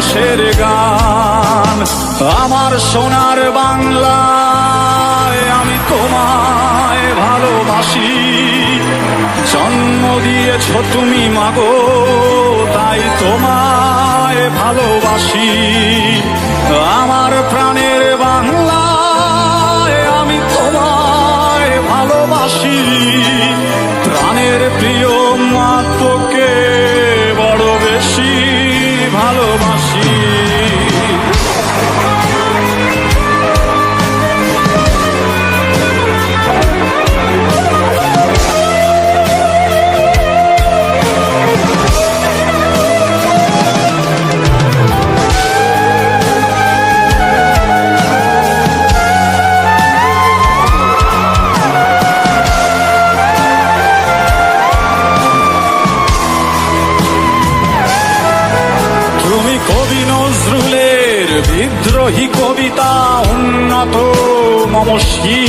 একুশের গান। আমার সোনার বাংলায় আমি তোমায় ভালোবাসি। জন্ম দিয়েছ তুমি, মাগো, তাই তোমায় ভালোবাসি। আমার প্রাণের বাংলায় আমি তোমায় ভালোবাসি। প্রাণের প্রিয় বিদ্রোহী কবিতা উন্নত মমসি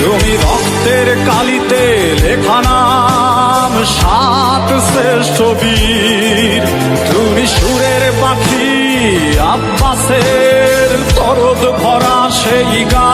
তুমি রক্তের কালিতে লেখা নাম, সাত শ্রেষ্ঠ বীর। তুমি সুরের পাখি, আব্বাসের তরদ ভরা সেই গান।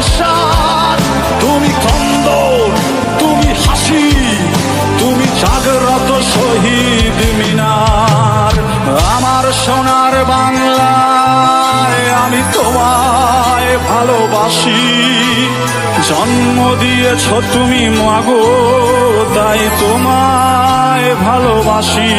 সংসার তুমি খন্দন তুমি হাসি, তুমি জাগ্রত শহীদ মিনার। আমার সোনার বাংলায় আমি তোমায় ভালোবাসি। জন্ম দিয়েছ তুমি মাগো, তাই তোমায় ভালোবাসি।